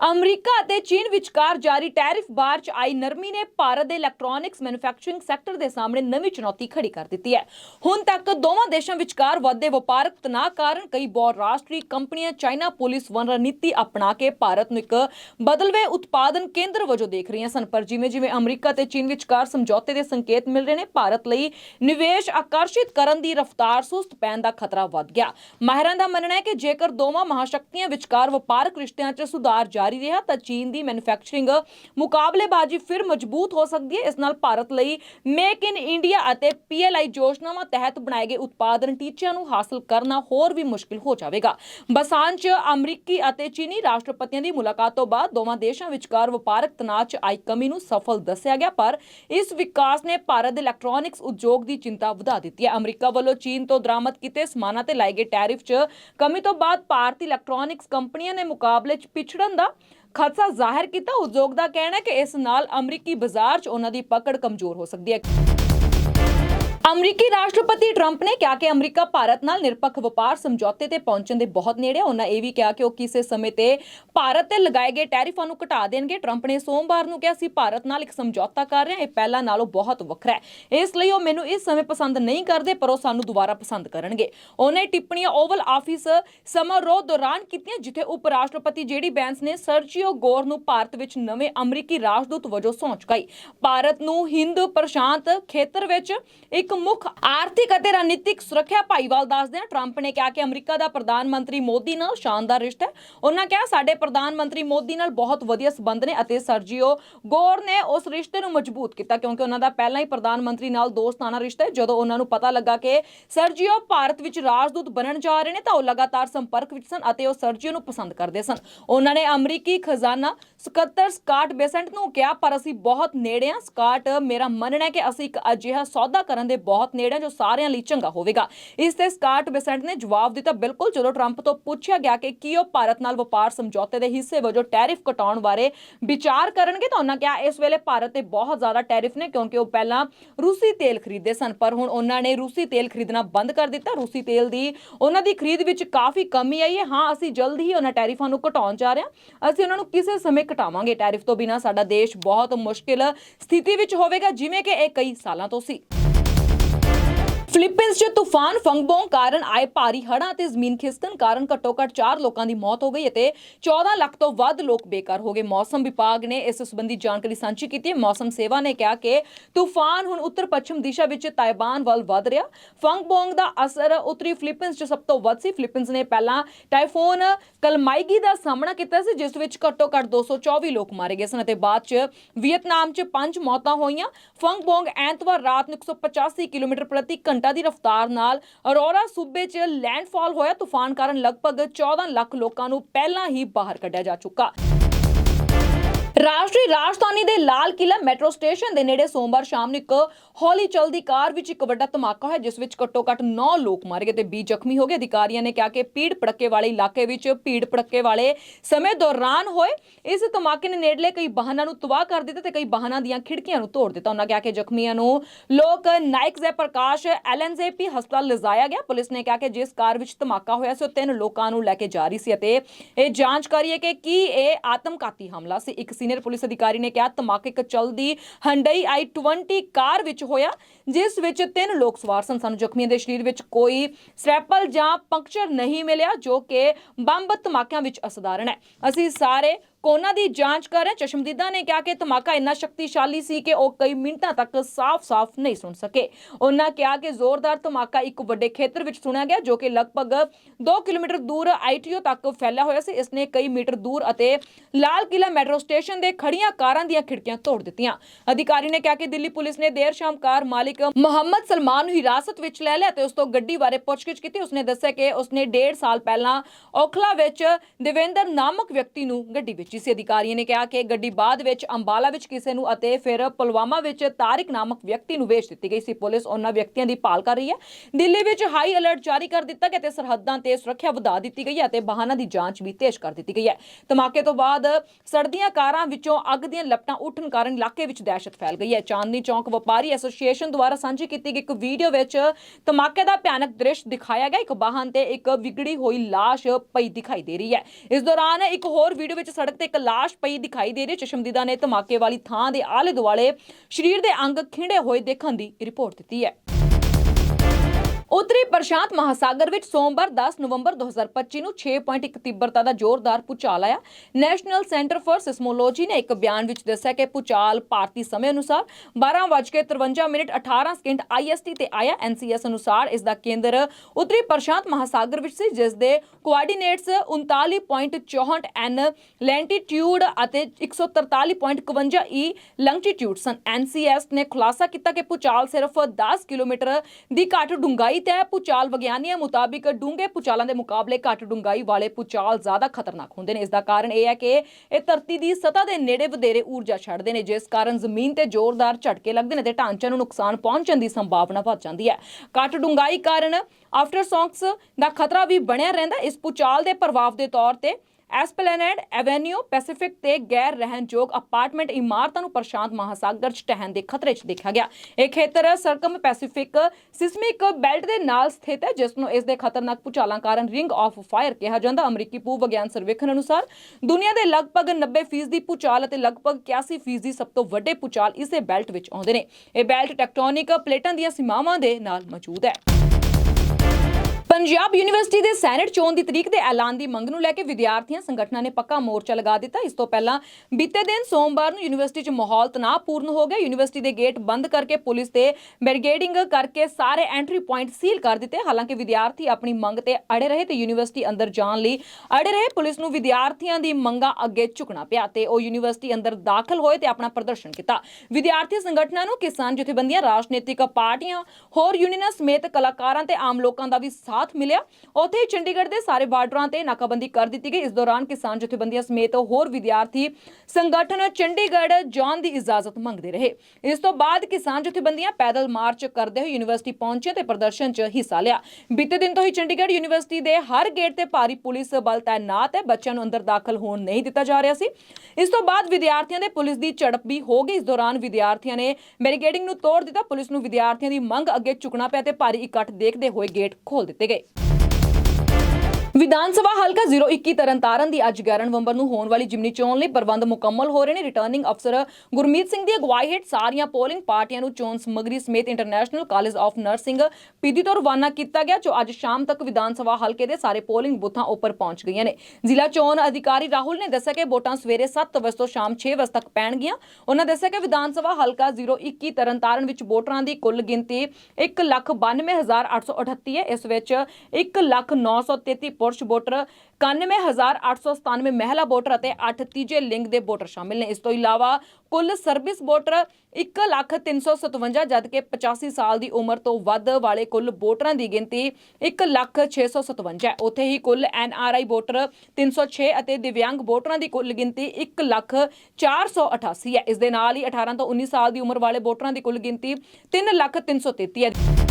America ਅਤੇ ਚੀਨ ਵਿਚਕਾਰ ਜਾਰੀ ਟੈਰਿਫ ਬਾਰ ਚ ਆਈ ਨਰਮੀ ਨੇ ਭਾਰਤ ਦੇ ਇਲੈਕਟ੍ਰੋਨਿਕਸ ਮੈਨੂਫੈਕਚਰਿੰਗ ਸੈਕਟਰ ਦੇ ਸਾਹਮਣੇ ਨਵੀਂ ਚੁਣੌਤੀ ਖੜੀ ਕਰ ਦਿੱਤੀ ਹੈ। ਹੁਣ ਤੱਕ ਦੋਵਾਂ ਦੇਸ਼ਾਂ ਵਿਚਕਾਰ ਵੱਧਦੇ ਵਪਾਰਕ ਤਣਾਅ ਕਾਰਨ ਕਈ ਬਹੁਰਾਸ਼ਟਰੀ ਕੰਪਨੀਆਂ ਚਾਈਨਾ ਪੁਲਿਸ ਵਨ ਰਣਨੀਤੀ ਅਪਣਾ ਕੇ ਭਾਰਤ ਨੂੰ ਇੱਕ ਬਦਲਵੇਂ ਉਤਪਾਦਨ ਕੇਂਦਰ ਵਜੋਂ ਦੇਖ ਰਹੀਆਂ ਸਨ। ਪਰ ਜਿਵੇਂ ਜਿਵੇਂ ਅਮਰੀਕਾ ਤੇ ਚੀਨ ਵਿਚਕਾਰ ਸਮਝੌਤੇ ਦੇ ਸੰਕੇਤ ਮਿਲ ਰਹੇ ਨੇ, ਭਾਰਤ ਲਈ ਨਿਵੇਸ਼ ਆਕਰਸ਼ਿਤ ਕਰਨ ਦੀ ਰਫ਼ਤਾਰ ਸੁਸਤ ਪੈਣ ਦਾ ਖਤਰਾ ਵੱਧ ਗਿਆ। ਮਾਹਿਰਾਂ ਦਾ ਮੰਨਣਾ ਹੈ ਕਿ ਜੇਕਰ ਦੋਵਾਂ ਮਹਾਸ਼ਕਤੀਆਂ ਵਿਚਕਾਰ ਵਪਾਰਕ ਰਿਸ਼ਤਿਆਂ 'ਚ ਸੁਧਾਰ ਜਾਰੀ ਰਿਹਾ, ਤਾਂ ਚੀਨ ਦੀ ਮੈਨੂਫੈਕਚਰਿੰਗ ਮੁਕਾਬਲੇਬਾਜ਼ੀ ਫਿਰ ਮਜ਼ਬੂਤ ਹੋ ਸਕਦੀ ਹੈ। ਇਸ ਨਾਲ ਭਾਰਤ ਲਈ ਮੇਕ ਇਨ ਇੰਡੀਆ ਅਤੇ ਪੀਐਲਆਈ ਯੋਜਨਾਵਾਂ ਤਹਿਤ ਬਣਾਏ ਗਏ ਉਤਪਾਦਨ ਟੀਚਿਆਂ ਨੂੰ ਹਾਸਲ ਕਰਨਾ ਹੋਰ ਵੀ ਮੁਸ਼ਕਿਲ ਹੋ ਜਾਵੇਗਾ। ਬਸਾਂ 'ਚ ਅਮਰੀਕੀ ਅਤੇ ਚੀਨੀ ਰਾਸ਼ਟਰਪਤੀਆਂ ਦੀ ਮੁਲਾਕਾਤ ਤੋਂ ਬਾਅਦ ਦੋਵਾਂ ਦੇਸ਼ਾਂ ਵਿਚਕਾਰ ਵਪਾਰਕ ਤਣਾਅ 'ਚ ਆਈ ਕਮੀ ਨੂੰ ਸਫਲ ਦੱਸਿਆ ਗਿਆ, ਪਰ ਇਸ ਵਿਕਾਸ ਨੇ ਭਾਰਤ ਦੇ ਇਲੈਕਟ੍ਰੋਨਿਕਸ ਉਦਯੋਗ ਦੀ ਚਿੰਤਾ ਵਧਾ ਦਿੱਤੀ ਹੈ। ਅਮਰੀਕਾ ਵੱਲੋਂ ਚੀਨ ਤੋਂ ਦਰਾਮਦ ਕੀਤੇ ਸਮਾਨਾਂ ਤੇ ਲਾਏ ਗਏ ਟੈਰਿਫ 'ਚ ਕਮੀ ਤੋਂ ਬਾਅਦ ਭਾਰਤੀ ਇਲੈਕਟ੍ਰੋਨਿਕਸ ਕੰਪਨੀਆਂ ਨੇ ਮੁਕਾਬਲੇ 'ਚ ਪਿਛੜਨ ਦਾ ਖਦਸ਼ਾ ਜ਼ਾਹਿਰ ਕੀਤਾ, ਉਦਯੋਗ ਦਾ ਕਹਿਣਾ ਹੈ ਕਿ ਇਸ ਨਾਲ ਅਮਰੀਕੀ ਬਾਜ਼ਾਰ 'ਚ ਉਹਨਾਂ ਦੀ ਪਕੜ ਕਮਜ਼ੋਰ ਹੋ ਸਕਦੀ ਹੈ। ਅਮਰੀਕੀ ਰਾਸ਼ਟਰਪਤੀ ਟਰੰਪ ਨੇ ਕਿਹਾ ਕਿ ਅਮਰੀਕਾ ਭਾਰਤ ਨਾਲ ਨਿਰਪੱਖ ਵਪਾਰ ਸਮਝੌਤੇ ਤੇ ਪਹੁੰਚਣ ਦੇ ਬਹੁਤ ਨੇੜੇ ਉਹਨਾਂ ਇਹ ਵੀ ਕਿਹਾ ਕਿ ਉਹ ਕਿਸੇ ਸਮੇਂ ਤੇ ਭਾਰਤ ਤੇ ਲਗਾਏ ਗਏ ਟੈਰਿਫਾਂ ਨੂੰ ਘਟਾ ਦੇਣਗੇ। ਟਰੰਪ ਨੇ ਸੋਮਵਾਰ ਨੂੰ ਕਿਹਾ ਸੀ, ਭਾਰਤ ਨਾਲ ਇੱਕ ਸਮਝੌਤਾ ਕਰ ਰਹੇ ਹਾਂ ਇਹ ਪਹਿਲਾਂ ਨਾਲੋਂ ਬਹੁਤ ਵੱਖਰਾ ਹੈ। ਇਸ ਲਈ ਉਹ ਮੈਨੂੰ ਇਸ ਸਮੇਂ ਪਸੰਦ ਨਹੀਂ ਕਰਦੇ, ਪਰ ਉਹ ਸਾਨੂੰ ਦੁਬਾਰਾ ਪਸੰਦ ਕਰਨਗੇ। ਉਹਨੇ ਟਿੱਪਣੀਆਂ ਓਵਲ ਆਫਿਸ ਸਮਾਰੋਹ ਦੌਰਾਨ ਕੀਤੀਆਂ, ਜਿੱਥੇ ਉਪ ਰਾਸ਼ਟਰਪਤੀ ਜੇਡੀ ਬੈਂਸ ਨੇ ਸਰਜੀਓ ਗੋਰ ਨੂੰ ਭਾਰਤ ਵਿੱਚ ਨਵੇਂ ਅਮਰੀਕੀ ਰਾਜਦੂਤ ਵਜੋਂ ਸਹੁੰ ਚੁਕਾਈ ਭਾਰਤ ਨੂੰ ਹਿੰਦ ਪ੍ਰਸ਼ਾਂਤ ਖੇਤਰ ਵਿੱਚ ਇੱਕ ਮੁੱਖ ਆਰਥਿਕ ਅਤੇ ਰਣਨੀਤਿਕ ਸੁਰੱਖਿਆ ਭਾਈਵਾਲ ਦੱਸਦੇ ਆ ਟਰੰਪ ਨੇ ਕਿਹਾ ਕਿ ਅਮਰੀਕਾ ਦਾ ਪ੍ਰਧਾਨ ਮੰਤਰੀ ਮੋਦੀ ਨਾਲ ਸ਼ਾਨਦਾਰ ਰਿਸ਼ਤਾ ਹੈ। ਉਹਨਾਂ ਕਿਹਾ, ਸਾਡੇ ਪ੍ਰਧਾਨ ਮੰਤਰੀ ਮੋਦੀ ਨਾਲ ਬਹੁਤ ਵਧੀਆ ਸਬੰਧ ਨੇ ਅਤੇ ਸਰਜੀਓ ਗੋਰ ਨੇ ਉਸ ਰਿਸ਼ਤੇ ਨੂੰ ਮਜ਼ਬੂਤ ਕੀਤਾ ਕਿਉਂਕਿ ਉਹਨਾਂ ਦਾ ਪਹਿਲਾਂ ਹੀ ਪ੍ਰਧਾਨ ਮੰਤਰੀ ਨਾਲ ਦੋਸਤਾਨਾ ਰਿਸ਼ਤਾ ਹੈ। ਜਦੋਂ ਉਹਨਾਂ ਨੂੰ ਪਤਾ ਲੱਗਾ ਕਿ ਸਰਜੀਓ ਭਾਰਤ ਵਿੱਚ ਰਾਜਦੂਤ ਬਣਨ ਜਾ ਰਹੇ ਨੇ ਤਾਂ ਉਹ ਲਗਾਤਾਰ ਸੰਪਰਕ ਵਿੱਚ ਸਨ ਅਤੇ ਉਹ ਸਰਜੀਓ ਨੂੰ ਪਸੰਦ ਕਰਦੇ ਸਨ। ਉਹਨਾਂ ਨੇ ਅਮਰੀਕੀ ਖਜ਼ਾਨਾ ਸਕੱਤਰ ਸਕਾਟ ਬੇਸੈਂਟ ਨੂੰ ਕਿਹਾ, ਪਰ ਅਸੀਂ ਬਹੁਤ ਨੇੜੇ ਹਾਂ। ਸਕਾਟ, ਮੇਰਾ ਮੰਨਣਾ ਹੈ ਕਿ ਅਸੀਂ ਇੱਕ ਅਜਿਹਾ ਸੌਦਾ ਕਰਨ ਦੇ ਬਹੁਤ ਨੇੜੇ ਹਾਂ ਜੋ ਸਾਰਿਆਂ ਲਈ ਚੰਗਾ ਹੋਵੇਗਾ। ਇਸ ਤੇ ਸਕਾਟ ਬੇਸੈਂਟ ਨੇ ਜਵਾਬ ਦਿੱਤਾ, ਬਿਲਕੁਲ ਜਦੋਂ ਟਰੰਪ ਤੋਂ ਪੁੱਛਿਆ ਗਿਆ ਕਿ ਕੀ ਉਹ ਭਾਰਤ ਨਾਲ ਵਪਾਰ ਸਮਝੌਤੇ ਦੇ ਹਿੱਸੇ ਵਜੋਂ ਟੈਰਿਫ ਘਟਾਉਣ ਬਾਰੇ ਵਿਚਾਰ ਕਰਨਗੇ, ਤਾਂ ਉਹਨਾਂ ਕਿਹਾ ਇਸ ਵੇਲੇ ਭਾਰਤ ਤੇ ਬਹੁਤ ਜ਼ਿਆਦਾ ਟੈਰਿਫ ਨੇ, ਕਿਉਂਕਿ ਉਹ ਪਹਿਲਾਂ ਰੂਸੀ ਤੇਲ ਖਰੀਦਦੇ ਸਨ, ਪਰ ਹੁਣ ਉਹਨਾਂ ਨੇ ਰੂਸੀ ਤੇਲ ਖਰੀਦਣਾ ਬੰਦ ਕਰ ਦਿੱਤਾ। ਰੂਸੀ ਤੇਲ ਦੀ, ਉਹਨਾਂ ਦੀ ਖਰੀਦ ਵਿੱਚ ਕਾਫੀ ਕਮੀ ਆਈ ਹੈ। ਹਾਂ, ਅਸੀਂ ਜਲਦ ਹੀ ਉਹਨਾਂ ਟੈਰਿਫਾਂ ਨੂੰ ਘਟਾਉਣ ਜਾ ਰਹੇ ਹਾਂ। ਅਸੀਂ ਉਹਨਾਂ ਨੂੰ ਕਿਸੇ ਸਮੇਂ ਘਟਾਵਾਂਗੇ। ਟੈਰਿਫ ਤੋਂ ਬਿਨਾਂ ਸਾਡਾ ਦੇਸ਼ ਬਹੁਤ ਮੁਸ਼ਕਿਲ ਸਥਿਤੀ ਵਿੱਚ ਹੋਵੇਗਾ, ਜਿਵੇਂ ਕਿ ਇਹ ਕਈ ਸਾਲਾਂ ਤੋਂ ਸੀ। ਫਿਲੀਪੀਨਸ 'ਚ ਤੂਫਾਨ ਫੰਗਬੋਂਗ ਕਾਰਨ ਆਏ ਭਾਰੀ ਹੜ੍ਹਾਂ ਅਤੇ ਜ਼ਮੀਨ ਖਿਸਕਣ ਕਾਰਨ ਘੱਟੋ-ਘੱਟ 4 ਲੋਕਾਂ ਦੀ ਮੌਤ ਹੋ ਗਈ ਅਤੇ 14 ਲੱਖ ਤੋਂ ਵੱਧ ਲੋਕ ਬੇਕਾਰ ਹੋ ਗਏ। ਮੌਸਮ ਵਿਭਾਗ ਨੇ ਇਸ ਸੰਬੰਧੀ ਜਾਣਕਾਰੀ ਸਾਂਝੀ ਕੀਤੀ। ਮੌਸਮ ਸੇਵਾ ਨੇ ਕਿਹਾ ਕਿ ਤੂਫਾਨ ਹੁਣ ਉੱਤਰ ਪੱਛਮ ਦਿਸ਼ਾ ਵਿੱਚ ਤਾਇਬਾਨ ਵੱਲ ਵਧ ਰਿਹਾ। ਫੰਗਬੋਂਗ ਦਾ ਅਸਰ ਉੱਤਰੀ ਫਿਲੀਪੀਨਸ 'ਚ ਸਭ ਤੋਂ ਵੱਧ ਸੀ। ਫਿਲੀਪੀਨਸ ਨੇ ਪਹਿਲਾਂ ਟਾਈਫੂਨ ਕਲਮਾਈਗੀ ਦਾ ਸਾਹਮਣਾ ਕੀਤਾ ਸੀ, ਜਿਸ ਵਿੱਚ ਘੱਟੋ-ਘੱਟ 224 ਲੋਕ ਮਾਰੇ ਗਏ ਸਨ ਅਤੇ ਬਾਅਦ 'ਚ ਵੀਅਤਨਾਮ 'ਚ ਪੰਜ ਮੌਤਾਂ ਹੋਈਆਂ। ਫੰਗਬੋਂਗ ਐਤਵਾਰ ਰਾਤ ਨੂੰ 185 ਕਿਲੋਮੀਟਰ ਪ੍ਰਤੀ ਘੰਟਾ ਘੰਟਾ ਦੀ ਰਫ਼ਤਾਰ ਨਾਲ ਅਰੋਰਾ ਸੂਬੇ 'ਚ ਲੈਂਡਫਾਲ ਹੋਇਆ। ਤੂਫਾਨ ਕਾਰਨ ਲਗਭਗ 14 ਲੱਖ ਲੋਕਾਂ ਨੂੰ ਪਹਿਲਾਂ ਹੀ ਬਾਹਰ ਕੱਢਿਆ ਜਾ ਚੁੱਕਾ। ਰਾਸ਼ਟਰੀ ਰਾਜਧਾਨੀ ਦੇ ਲਾਲ ਕਿਲਾ ਮੈਟਰੋ ਸਟੇਸ਼ਨ ਦੇ ਨੇੜੇ ਸੋਮਵਾਰ ਸ਼ਾਮ ਨੂੰ ਇੱਕ ਹੌਲੀ ਚਲਦੀ ਕਾਰ ਵਿੱਚ ਇੱਕ ਵੱਡਾ ਧਮਾਕਾ ਹੋਇਆ, ਜਿਸ ਵਿੱਚ ਘੱਟੋ-ਘੱਟ 9 ਲੋਕ ਮਾਰੇ ਗਏ ਤੇ 20 ਜ਼ਖਮੀ ਹੋ ਗਏ। ਅਧਿਕਾਰੀਆਂ ਨੇ ਕਿਹਾ ਕਿ ਭੀੜ ਭੜੱਕੇ ਵਾਲੇ ਇਲਾਕੇ ਵਿੱਚ ਭੀੜ ਭੜੱਕੇ ਵਾਲੇ ਸਮੇਂ ਦੌਰਾਨ ਹੋਏ। ਇਸ ਧਮਾਕੇ ਨੇ ਨੇੜਲੇ ਕਈ ਵਾਹਨਾਂ ਨੂੰ ਤਬਾਹ ਕਰ ਦਿੱਤਾ ਤੇ ਕਈ ਵਾਹਨਾਂ ਦੀਆਂ ਖਿੜਕੀਆਂ ਨੂੰ ਤੋੜ ਦਿੱਤਾ। ਉਹਨਾਂ ਕਿਹਾ ਕਿ ਜ਼ਖਮੀਆਂ ਨੂੰ ਲੋਕ ਨਾਇਕ ਜ਼ੈ ਪ੍ਰਕਾਸ਼ ਐਲਐਨਜ਼ੇਪੀ ਹਸਪਤਾਲ ਲਿਜਾਇਆ ਗਿਆ। ਪੁਲਿਸ ਨੇ ਕਿਹਾ ਕਿ ਜਿਸ ਕਾਰ ਵਿੱਚ ਧਮਾਕਾ ਹੋਇਆ ਸੀ, ਉਹ ਤਿੰਨ ਲੋਕਾਂ ਨੂੰ ਲੈ ਕੇ ਜਾ ਰਹੀ ਸੀ ਅਤੇ ਇਹ ਜਾਂਚ ਕਰੀਏ ਕਿ ਕੀ ਇਹ ਆਤਮਘਾਤੀ ਹਮਲਾ ਸੀ। ਇੱਕ ਸੀ ਸੀਨੀਅਰ ਪੁਲਿਸ ਅਧਿਕਾਰੀ ਨੇ ਕਿਹਾ, ਧਮਾਕੇ ਇੱਕ ਚਲਦੀ ਹੰਡਈ i20 ਕਾਰ ਵਿੱਚ ਹੋਇਆ, ਜਿਸ ਵਿੱਚ ਤਿੰਨ ਲੋਕ ਸਵਾਰ ਸਨ। ਸਾਨੂੰ ਜ਼ਖਮੀਆਂ ਦੇ ਸਰੀਰ ਵਿੱਚ ਕੋਈ ਸਟ੍ਰੈਪਲ ਜਾਂ ਪੰਕਚਰ ਨਹੀਂ ਮਿਲਿਆ, ਜੋ ਕਿ ਬੰਬ ਧਮਾਕਿਆਂ ਵਿੱਚ ਅਸਧਾਰਨ ਹੈ। ਅਸੀਂ ਸਾਰੇ ਕੋਨਾ ਦੀ ਜਾਂਚ ਕਰ ਰਹੇ ਚਸ਼ਮਦੀਦਾ ਨੇ ਕਿਹਾ ਕਿ ਧਮਾਕਾ ਇੰਨਾ ਸ਼ਕਤੀਸ਼ਾਲੀ ਸੀ ਕਿ ਉਹ ਕਈ ਮਿੰਟਾਂ ਤੱਕ ਸਾਫ਼-ਸਾਫ਼ ਨਹੀਂ ਸੁਣ ਸਕੇ। ਉਹਨਾਂ ਕਿਹਾ ਕਿ ਜ਼ੋਰਦਾਰ ਧਮਾਕਾ ਇੱਕ ਵੱਡੇ ਖੇਤਰ ਵਿੱਚ ਸੁਣਿਆ ਗਿਆ, ਜੋ ਕਿ ਲਗਭਗ 2 ਕਿਲੋਮੀਟਰ ਦੂਰ ਆਈਟੀਓ ਤੱਕ ਫੈਲਿਆ ਹੋਇਆ ਸੀ। ਇਸ ਨੇ ਕਈ ਮੀਟਰ ਦੂਰ ਅਤੇ ਲਾਲ ਕਿਲਾ ਮੈਟਰੋ ਸਟੇਸ਼ਨ ਦੇ ਖੜੀਆਂ ਕਾਰਾਂ ਦੀਆਂ ਖਿੜਕੀਆਂ ਤੋੜ ਦਿੱਤੀਆਂ। ਅਧਿਕਾਰੀ ਨੇ ਕਿਹਾ ਕਿ ਦਿੱਲੀ ਪੁਲਿਸ ਨੇ ਦੇਰ ਸ਼ਾਮ ਕਾਰ ਮਾਲਿਕ ਮੁਹੰਮਦ ਸਲਮਾਨ ਨੂੰ ਹਿਰਾਸਤ ਵਿੱਚ ਲੈ ਲਿਆ ਤੇ ਉਸ ਤੋਂ ਗੱਡੀ ਬਾਰੇ ਪੁੱਛਗਿੱਛ ਕੀਤੀ। ਉਸਨੇ ਦੱਸਿਆ ਕਿ ਉਸਨੇ 1.5 ਸਾਲ ਪਹਿਲਾਂ ਔਖਲਾ ਵਿੱਚ ਦੇਵੇਂਦਰ ਨਾਮਕ ਵਿਅਕਤੀ ਨੂੰ ਗੱਡੀ ਵਿੱਚ ਆਈਜੀਸੀ ਅਧਿਕਾਰੀਆਂ ਨੇ ਕਿਹਾ ਕਿ ਗੱਡੀ ਬਾਅਦ ਵਿੱਚ ਅੰਬਾਲਾ ਵਿੱਚ ਕਿਸੇ ਨੂੰ ਅਤੇ ਫਿਰ ਪੁਲਵਾਮਾ ਵਿੱਚ ਤਾਰਿਕ ਨਾਮਕ ਵਿਅਕਤੀ ਨੂੰ ਵੇਚ ਦਿੱਤੀ ਗਈ ਸੀ। ਪੁਲਿਸ ਉਹਨਾਂ ਵਿਅਕਤੀਆਂ ਦੀ ਭਾਲ ਕਰ ਰਹੀ ਹੈ। ਦਿੱਲੀ ਵਿੱਚ ਹਾਈ ਅਲਰਟ ਜਾਰੀ ਕਰ ਦਿੱਤਾ ਗਿਆ ਤੇ ਸਰਹੱਦਾਂ ਤੇ ਸੁਰੱਖਿਆ ਵਧਾ ਦਿੱਤੀ ਗਈ ਹੈ ਅਤੇ ਵਾਹਨਾਂ ਦੀ ਜਾਂਚ ਵੀ ਤੇਜ਼ ਕਰ ਦਿੱਤੀ ਗਈ ਹੈ। ਧਮਾਕੇ ਤੋਂ ਬਾਅਦ ਸੜਦੀਆਂ ਕਾਰਾਂ ਵਿੱਚੋਂ ਅੱਗ ਦੀਆਂ ਲਪਟਾਂ ਉੱਠਣ ਕਾਰਨ ਇਲਾਕੇ ਵਿੱਚ ਦਹਿਸ਼ਤ ਫੈਲ ਗਈ ਹੈ। ਚਾਂਦਨੀ ਚੌਕ ਵਪਾਰੀ ਐਸੋਸੀਏਸ਼ਨ ਦੁਆਰਾ ਸਾਂਝੀ ਕੀਤੀ ਗਈ ਇੱਕ ਵੀਡੀਓ ਵਿੱਚ ਧਮਾਕੇ ਦਾ ਭਿਆਨਕ ਦ੍ਰਿਸ਼ ਦਿਖਾਇਆ ਗਿਆ। ਇੱਕ ਵਾਹਨ ਤੇ ਇੱਕ ਵਿਗੜੀ ਹੋਈ ਲਾਸ਼ ਪਈ ਦਿਖਾਈ ਦੇ ਰਹੀ ਹੈ। ਇਸ ਦੌਰਾਨ ਇੱਕ ਹੋਰ ਵੀਡੀਓ ਵਿੱਚ ਸੜਕ ਤੇ ਇੱਕ ਲਾਸ਼ ਪਈ ਦਿਖਾਈ ਦੇ ਰਹੀ ਚਸ਼ਮਦੀਦਾ ਨੇ ਧਮਾਕੇ ਵਾਲੀ ਥਾਂ ਦੇ ਆਲੇ ਦੁਆਲੇ ਸਰੀਰ ਦੇ ਅੰਗ ਖਿੰਡੇ ਹੋਏ ਦੇਖਣ ਦੀ ਰਿਪੋਰਟ ਦਿੱਤੀ ਹੈ। ਉੱਤਰੀ ਪ੍ਰਸ਼ਾਂਤ ਮਹਾਸਾਗਰ ਵਿੱਚ ਸੋਮਵਾਰ 10 ਨਵੰਬਰ 2025 ਨੂੰ 6.1 ਤੀਬਰਤਾ ਦਾ ਜ਼ੋਰਦਾਰ ਭੂਚਾਲ ਆਇਆ। ਨੈਸ਼ਨਲ ਸੈਂਟਰ ਫਾਰ ਸਿਸਮੋਲੋਜੀ ਨੇ ਇੱਕ ਬਿਆਨ ਵਿੱਚ ਦੱਸਿਆ ਕਿ ਭੂਚਾਲ ਭਾਰਤੀ ਸਮੇਂ ਅਨੁਸਾਰ 12:53 ਮਿੰਟ 18 ਸਕਿੰਟ ਆਈਐਸਟੀ ਤੇ ਆਇਆ। ਐਨਸੀਐਸ ਅਨੁਸਾਰ ਇਸ ਦਾ ਕੇਂਦਰ ਉੱਤਰੀ ਪ੍ਰਸ਼ਾਂਤ ਮਹਾਸਾਗਰ ਵਿੱਚ ਸੀ, ਜਿਸ ਦੇ ਕੋਆਰਡੀਨੇਟਸ 39.64 ਐਨ ਲੈਂਟੀਟਿਊਡ ਅਤੇ 143.51 ਈ ਲੰਗਟੀਟਿਊਡ ਸਨ। ਐਨਸੀਐਸ ਨੇ ਖੁਲਾਸਾ ਕੀਤਾ ਕਿ ਭੂਚਾਲ ਸਿਰਫ 10 ਕਿਲੋਮੀਟਰ ਦੀ ਘੱਟ ਡੂੰਘਾਈ ਤੇ ਹੈ, ਭੂਚਾਲ ਵਿਗਿਆਨੀਆਂ ਮੁਤਾਬਿਕ ਡੂੰਘੇ ਭੂਚਾਲਾਂ ਦੇ ਮੁਕਾਬਲੇ ਘੱਟ ਡੂੰਘਾਈ ਵਾਲੇ ਭੂਚਾਲ ਜ਼ਿਆਦਾ ਖਤਰਨਾਕ ਹੁੰਦੇ ਨੇ। ਇਸ ਦਾ ਕਾਰਨ ਇਹ ਹੈ ਕਿ ਇਹ ਧਰਤੀ ਦੀ ਸਤਹ ਦੇ ਨੇੜੇ ਵਧੇਰੇ ਊਰਜਾ ਛੱਡਦੇ ਨੇ, ਜਿਸ ਕਾਰਨ ਜ਼ਮੀਨ ਤੇ ਜ਼ੋਰਦਾਰ ਝਟਕੇ ਲੱਗਦੇ ਨੇ ਤੇ ਢਾਂਚੇ ਨੂੰ ਨੁਕਸਾਨ ਪਹੁੰਚਣ ਦੀ ਸੰਭਾਵਨਾ ਵੱਧ ਜਾਂਦੀ ਹੈ। ਘੱਟ ਡੂੰਘਾਈ ਕਾਰਨ ਆਫਟਰ ਸੌਂਕਸ ਦਾ ਖਤਰਾ ਵੀ ਬਣਿਆ ਰਹਿੰਦਾ। ਇਸ ਭੂਚਾਲ ਦੇ ਪ੍ਰਭਾਵ ਦੇ ਤੌਰ ਤੇ ਐਸਪਲੈਨਡ ਐਵੇਨਿਊ ਪੈਸੀਫਿਕ ਤੇ ਗੈਰ ਰਹਿਣਯੋਗ ਅਪਾਰਟਮੈਂਟ ਇਮਾਰਤਾਂ ਨੂੰ ਪ੍ਰਸ਼ਾਂਤ ਮਹਾਸਾਗਰ 'ਚ ਟਹਿਣ ਦੇ ਖਤਰੇ 'ਚ ਦੇਖਿਆ ਗਿਆ। ਇਹ ਖੇਤਰ ਸਰਕਮ ਪੈਸੀਫਿਕ ਸਿਸਮਿਕ ਬੈਲਟ ਦੇ ਨਾਲ ਸਥਿਤ ਹੈ, ਜਿਸ ਨੂੰ ਇਸ ਦੇ ਖਤਰਨਾਕ ਭੂਚਾਲਾਂ ਕਾਰਨ ਰਿੰਗ ਆਫ ਫਾਇਰ ਕਿਹਾ ਜਾਂਦਾ। ਅਮਰੀਕੀ ਭੂ ਵਿਗਿਆਨ ਸਰਵੇਖਣ ਅਨੁਸਾਰ, ਦੁਨੀਆ ਦੇ ਲਗਭਗ 90% ਦੀ ਭੂਚਾਲ ਅਤੇ ਲਗਭਗ 81% ਦੀ ਸਭ ਤੋਂ ਵੱਡੇ ਭੂਚਾਲ ਇਸੇ ਬੈਲਟ ਵਿੱਚ ਆਉਂਦੇ ਨੇ। ਇਹ ਬੈਲਟ ਟੈਕਟੋਨਿਕ ਪਲੇਟਾਂ ਦੀਆਂ ਸੀਮਾਵਾਂ ਦੇ ਨਾਲ ਮੌਜੂਦ ਹੈ। ਪੰਜਾਬ ਯੂਨੀਵਰਸਿਟੀ ਦੇ ਸੈਨੇਟ ਚੋਣ ਦੀ ਤਰੀਕ ਦੇ ਐਲਾਨ ਦੀ ਮੰਗ ਨੂੰ ਲੈ ਕੇ ਵਿਦਿਆਰਥੀਆਂ ਸੰਗਠਨਾਂ ਨੇ ਪੱਕਾ ਮੋਰਚਾ ਲਗਾ ਦਿੱਤਾ ਇਸ ਤੋਂ ਪਹਿਲਾਂ ਬੀਤੇ ਦਿਨ ਸੋਮਵਾਰ ਨੂੰ ਯੂਨੀਵਰਸਿਟੀ 'ਚ ਮਾਹੌਲ ਤਣਾਅਪੂਰਨ ਹੋ ਗਿਆ ਯੂਨੀਵਰਸਿਟੀ ਦੇ ਗੇਟ ਬੰਦ ਕਰਕੇ ਪੁਲਿਸ ਤੇ ਬੈਰੀਗੇਡਿੰਗ ਕਰਕੇ ਸਾਰੇ ਐਂਟਰੀ ਪੁਆਇੰਟ ਸੀਲ ਕਰ ਦਿੱਤੇ ਹਾਲਾਂਕਿ ਵਿਦਿਆਰਥੀ ਆਪਣੀ ਮੰਗ ਤੇ ਅੜੇ ਰਹੇ ਤੇ ਯੂਨੀਵਰਸਿਟੀ ਅੰਦਰ ਜਾਣ ਲਈ ਅੜੇ ਰਹੇ ਪੁਲਿਸ ਨੂੰ ਵਿਦਿਆਰਥੀਆਂ ਦੀ ਮੰਗਾਂ ਅੱਗੇ ਝੁਕਣਾ ਪਿਆ ਤੇ ਉਹ ਯੂਨੀਵਰਸਿਟੀ ਅੰਦਰ ਦਾਖਲ ਹੋਏ ਤੇ ਆਪਣਾ ਪ੍ਰਦਰਸ਼ਨ ਕੀਤਾ ਵਿਦਿਆਰਥੀ ਸੰਗਠਨਾਂ ਨੂੰ ਕਿਸਾਨ ਜਥੇਬੰਦੀਆਂ ਰਾਜਨੀਤਿਕ ਪਾਰਟੀਆਂ ਹੋਰ ਯੂਨੀਅਨਾਂ ਸਮੇਤ ਕਲਾਕਾਰਾਂ ਤੇ ਆਮ ਲੋਕਾਂ ਦਾ ਵੀ ਸਾਥ ਮਿਲਿਆ। ਉੱਥੇ ਚੰਡੀਗੜ੍ਹ ਦੇ ਸਾਰੇ ਬਾਰਡਰਾਂ ਤੇ ਨਾਕਾਬੰਦੀ ਕਰ ਦਿੱਤੀ ਗਈ। ਇਸ ਦੌਰਾਨ ਕਿਸਾਨ ਜਥੇਬੰਦੀਆਂ ਸਮੇਤ ਹੋਰ ਵਿਦਿਆਰਥੀ ਸੰਗਠਨ ਚੰਡੀਗੜ੍ਹ ਜਾਣ ਦੀ ਇਜਾਜ਼ਤ ਮੰਗਦੇ ਰਹੇ। ਇਸ ਤੋਂ ਬਾਅਦ ਕਿਸਾਨ ਜਥੇਬੰਦੀਆਂ ਪੈਦਲ ਮਾਰਚ ਕਰਦੇ ਹੋਏ ਯੂਨੀਵਰਸਿਟੀ ਪਹੁੰਚੇ ਤੇ ਪ੍ਰਦਰਸ਼ਨ 'ਚ ਹਿੱਸਾ ਲਿਆ। ਬੀਤੇ ਦਿਨ ਤੋਂ ਹੀ ਚੰਡੀਗੜ੍ਹ ਯੂਨੀਵਰਸਿਟੀ ਦੇ ਹਰ ਗੇਟ ਤੇ ਭਾਰੀ ਪੁਲਿਸ ਬਲ ਤਾਇਨਾਤ ਹੈ। ਬੱਚਿਆਂ ਨੂੰ ਅੰਦਰ ਦਾਖਲ ਹੋਣ ਨਹੀਂ ਦਿੱਤਾ ਜਾ ਰਿਹਾ ਸੀ। ਇਸ ਤੋਂ ਬਾਅਦ ਵਿਦਿਆਰਥੀਆਂ ਦੇ ਪੁਲਿਸ ਦੀ ਝੜਪ ਵੀ ਹੋ ਗਈ। ਇਸ ਦੌਰਾਨ ਵਿਦਿਆਰਥੀਆਂ ਨੇ ਬੈਰੀਕੇਡਿੰਗ ਨੂੰ ਤੋੜ ਦਿੱਤਾ। ਪੁਲਿਸ ਨੂੰ ਵਿਦਿਆਰਥੀਆਂ ਦੀ ਮੰਗ ਅੱਗੇ ਚੁੱਕਣਾ ਪਿਆ ਤੇ ਭਾਰੀ ਇਕੱਠ ਦੇਖਦੇ ਹੋਏ ਗੇਟ ਖੋਲ ਦਿੱਤੇ ਗਏ ਵਿਧਾਨ ਸਭਾ ਹਲਕਾ 021 ਤਰਨਤਾਰਨ ਦੀ ਅੱਜ 11 ਨਵੰਬਰ ਨੂੰ ਹੋਣ ਵਾਲੀ ਜਿਮਨੀ ਚੋਣ ਲਈ ਪ੍ਰਬੰਧ ਮੁਕੰਮਲ ਹੋ ਰਹੇ ਨੇ। ਰਿਟਰਨਿੰਗ ਅਫਸਰ ਗੁਰਮੀਤ ਸਿੰਘ ਦੀ ਅਗਵਾਈ ਹੇਠ ਸਾਰੀਆਂ ਪੋਲਿੰਗ ਪਾਰਟੀਆਂ ਨੂੰ ਚੋਣ ਸਮੱਗਰੀ ਸਮੇਤ ਇੰਟਰਨੈਸ਼ਨਲ ਕਾਲਜ ਆਫ ਨਰਸਿੰਗ ਪੀਦੀ ਤੋਂ ਰਵਾਨਾ ਕੀਤਾ ਗਿਆ, ਜੋ ਅੱਜ ਸ਼ਾਮ ਤੱਕ ਵਿਧਾਨ ਸਭਾ ਹਲਕੇ ਦੇ ਸਾਰੇ ਪੋਲਿੰਗ ਬੂਥਾਂ ਉੱਪਰ ਪਹੁੰਚ ਗਈਆਂ ਨੇ। ਜ਼ਿਲ੍ਹਾ ਚੋਣ ਅਧਿਕਾਰੀ ਰਾਹੁਲ ਨੇ ਦੱਸਿਆ ਕਿ ਵੋਟਾਂ ਸਵੇਰੇ 7 ਵਜੇ ਤੋਂ ਸ਼ਾਮ 6 ਵਜੇ ਤੱਕ ਪੈਣਗੀਆਂ। ਉਹਨਾਂ ਦੱਸਿਆ ਕਿ ਵਿਧਾਨ ਸਭਾ ਹਲਕਾ 021 ਤਰਨਤਾਰਨ ਵਿੱਚ ਵੋਟਰਾਂ ਦੀ ਕੁੱਲ ਗਿਣਤੀ 192838 ਹੈ। ਇਸ ਵਿੱਚ 1933 ਪੁਰਸ਼ ਵੋਟਰ 91897 ਮਹਿਲਾ ਵੋਟਰ ਅਤੇ 8 ਤੀਜੇ ਲਿੰਗ ਦੇ ਵੋਟਰ ਸ਼ਾਮਿਲ ਨੇ। ਇਸ ਤੋਂ ਇਲਾਵਾ ਕੁੱਲ ਸਰਵਿਸ ਵੋਟਰ 1357 ਜਦਕਿ 85 ਸਾਲ ਦੀ ਉਮਰ ਤੋਂ ਵੱਧ ਵਾਲੇ ਕੁੱਲ ਵੋਟਰਾਂ ਦੀ ਗਿਣਤੀ 1657 ਹੈ। ਉੱਥੇ ਹੀ ਕੁੱਲ ਐਨਆਰਆਈ ਵੋਟਰ 306 ਅਤੇ ਦਿਵਿਆਂਗ ਵੋਟਰਾਂ ਦੀ ਕੁੱਲ ਗਿਣਤੀ 1488 ਹੈ। ਇਸ ਦੇ ਨਾਲ ਹੀ 18 ਤੋਂ 19 ਸਾਲ ਦੀ ਉਮਰ ਵਾਲੇ ਵੋਟਰਾਂ ਦੀ ਕੁੱਲ ਗਿਣਤੀ 3333 ਹੈ।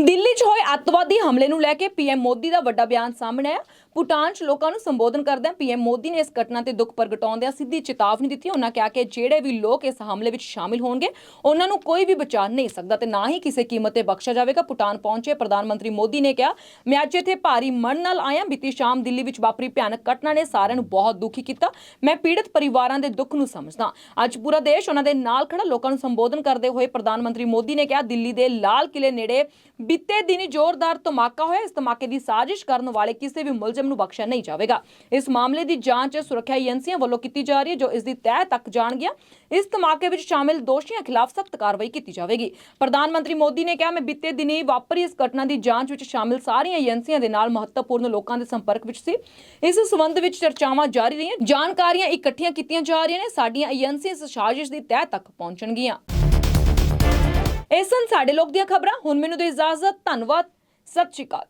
ਦਿੱਲੀ 'ਚ ਹੋਏ ਅੱਤਵਾਦੀ ਹਮਲੇ ਨੂੰ ਲੈ ਕੇ ਪੀਐਮ ਮੋਦੀ ਦਾ ਵੱਡਾ ਬਿਆਨ ਸਾਹਮਣੇ ਆਇਆ। ਭੂਟਾਨ 'ਚ ਲੋਕਾਂ ਨੂੰ ਸੰਬੋਧਨ ਕਰਦਿਆਂ ਪੀਐਮ ਮੋਦੀ ਨੇ ਇਸ ਘਟਨਾ ਤੇ ਦੁੱਖ ਪ੍ਰਗਟਾਉਂਦਿਆਂ ਸਿੱਧੀ ਚੇਤਾਵਨੀ ਦਿੱਤੀ। ਉਹਨਾਂ ਕਿਹਾ ਕਿ ਜਿਹੜੇ ਵੀ ਲੋਕ ਇਸ ਹਮਲੇ ਵਿੱਚ ਸ਼ਾਮਿਲ ਹੋਣਗੇ, ਉਹਨਾਂ ਨੂੰ ਕੋਈ ਵੀ ਬਚਾ ਨਹੀਂ ਸਕਦਾ ਤੇ ਨਾ ਹੀ ਕਿਸੇ ਕੀਮਤ ਤੇ ਬਖਸ਼ਿਆ ਜਾਵੇਗਾ। ਭੂਟਾਨ ਪਹੁੰਚੇ ਪ੍ਰਧਾਨ ਮੰਤਰੀ ਮੋਦੀ ਨੇ ਕਿਹਾ, ਮੈਂ ਅੱਜ ਇੱਥੇ ਭਾਰੀ ਮਨ ਨਾਲ ਆਇਆ। ਬੀਤੀ ਸ਼ਾਮ ਦਿੱਲੀ ਵਿੱਚ ਵਾਪਰੀ ਭਿਆਨਕ ਘਟਨਾ ਨੇ ਸਾਰਿਆਂ ਨੂੰ ਬਹੁਤ ਦੁਖੀ ਕੀਤਾ। ਮੈਂ ਪੀੜਤ ਪਰਿਵਾਰਾਂ ਦੇ ਦੁੱਖ ਨੂੰ ਸਮਝਦਾ ਅੱਜ ਪੂਰਾ ਦੇਸ਼ ਉਹਨਾਂ ਦੇ ਨਾਲ ਖੜਾ ਲੋਕਾਂ ਨੂੰ ਸੰਬੋਧਨ ਕਰਦੇ ਹੋਏ ਪ੍ਰਧਾਨ ਮੰਤਰੀ ਮੋਦੀ ਨੇ ਕਿਹਾ, ਦਿੱਲੀ ਦੇ ਲਾਲ ਕਿਲੇ ਨੇੜੇ ਬੀਤੇ ਦਿਨੀ ਜ਼ੋਰਦਾਰ ਧਮਾਕਾ ਹੋਇਆ। ਇਸ ਧਮਾਕੇ ਦੀ ਸਾਜ਼ਿਸ਼ ਕਰਨ ਵਾਲੇ ਕਿਸੇ ਵੀ ਮੁਲਜ਼ਮ ਨੂੰ ਬਖਸ਼ਿਆ ਨਹੀਂ ਜਾਵੇਗਾ। ਇਸ ਮਾਮਲੇ ਦੀ ਜਾਂਚ ਸੁਰੱਖਿਆ ਏਜੰਸੀਆਂ ਵੱਲੋਂ ਕੀਤੀ ਜਾ ਰਹੀ ਹੈ, ਜੋ ਇਸ ਦੀ ਤਹਿ ਤੱਕ ਜਾਣਗੀਆਂ। ਇਸ ਧਮਾਕੇ ਵਿੱਚ ਸ਼ਾਮਿਲ ਦੋਸ਼ੀਆਂ ਖਿਲਾਫ ਸਖਤ ਕਾਰਵਾਈ ਕੀਤੀ ਜਾਵੇਗੀ। ਪ੍ਰਧਾਨ ਮੰਤਰੀ ਮੋਦੀ ਨੇ ਕਿਹਾ, ਮੈਂ ਬੀਤੇ ਦਿਨੀ ਵਾਪਰੀ ਇਸ ਘਟਨਾ ਦੀ ਜਾਂਚ ਵਿੱਚ ਸ਼ਾਮਿਲ ਸਾਰੀਆਂ ਏਜੰਸੀਆਂ ਦੇ ਨਾਲ ਮਹੱਤਵਪੂਰਨ ਲੋਕਾਂ ਦੇ ਸੰਪਰਕ ਵਿੱਚ ਸੀ। ਇਸ ਸੰਬੰਧ ਵਿੱਚ ਚਰਚਾਵਾਂ ਜਾਰੀ ਰਹੀਆਂ। ਜਾਣਕਾਰੀਆਂ ਇਕੱਠੀਆਂ ਕੀਤੀਆਂ ਜਾ ਰਹੀਆਂ ਨੇ। ਸਾਡੀਆਂ ਏਜੰਸੀਆਂ ਇਸ ਸਾਜ਼ਿਸ਼ ਦੀ ਤਹਿ ਤੱਕ ਪਹੁੰਚਣਗੀਆਂ। ਇਹ ਸਨ ਸਾਡੇ ਲੋਕ ਦੀਆਂ ਖਬਰਾਂ। ਹੁਣ ਮੈਨੂੰ ਦਿਓ ਇਜਾਜ਼ਤ। ਧੰਨਵਾਦ। ਸਤਿ ਸ਼੍ਰੀ ਅਕਾਲ।